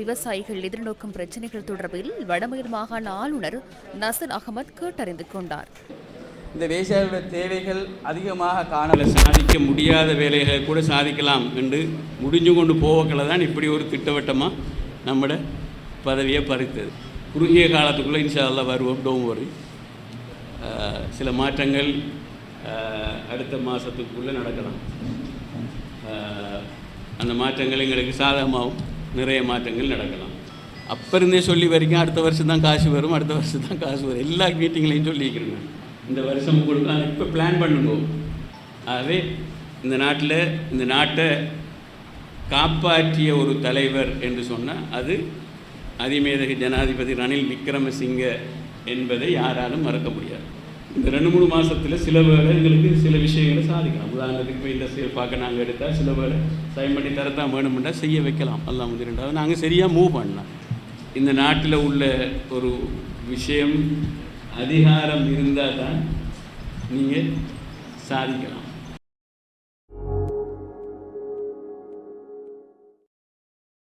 விவசாயிகள் எதிர்நோக்கும் பிரச்சினைகள் தொடர்பில் வடமேல் மாகாண ஆளுநர் நசர் அகமது கேட்டறிந்து கொண்டார். இந்த விவசாயிகளோட தேவைகள் அதிகமாக காண அதில் சாதிக்க முடியாத வேலைகளை கூட சாதிக்கலாம் என்று முடிஞ்சு கொண்டு போவக்களை தான் இப்படி ஒரு திட்டவட்டமாக நம்மட பதவியை பறித்தது. குறுகிய காலத்துக்குள்ளே இன்ஷா அல்லாஹ் வருவோம் டோம் வரி சில மாற்றங்கள் அடுத்த மாதத்துக்குள்ளே நடக்கலாம். அந்த மாற்றங்கள் எங்களுக்கு சாதகமாகவும் நிறைய மாற்றங்கள் நடக்கலாம். அப்போ இருந்தே சொல்லி வரைக்கும் அடுத்த வருஷம் தான் காசு வரும் அடுத்த வருஷம் தான் காசு வரும். எல்லா மீட்டிங்லையும் சொல்லிக்கிறேன் இந்த வருஷம் கொடுக்கலாம் இப்போ பிளான் பண்ணுங்க ஆகவே இந்த நாட்டில் இந்த நாட்டை காப்பாற்றிய ஒரு தலைவர் என்று சொன்னால் அது அதிமேதக ஜனாதிபதி ரணில் விக்ரமசிங்க என்பதை யாராலும் மறக்க முடியாது. இந்த ரெண்டு மூணு மாதத்தில் சில வேலை எங்களுக்கு சில விஷயங்களை சாதிக்கலாம். உதாரணத்துக்கு இப்போ இந்த செயல் பார்க்க நாங்கள் எடுத்தால் சில வேலை சைன் பண்ணி தரத்தான் வேணும்னா செய்ய வைக்கலாம். எல்லாம் வந்து ரெண்டாவது நாங்கள் சரியாக மூவ் பண்ணலாம். இந்த நாட்டில் உள்ள ஒரு விஷயம் அதிகாரம் இருந்தால் தான் நீங்கள் சாதிக்கலாம்.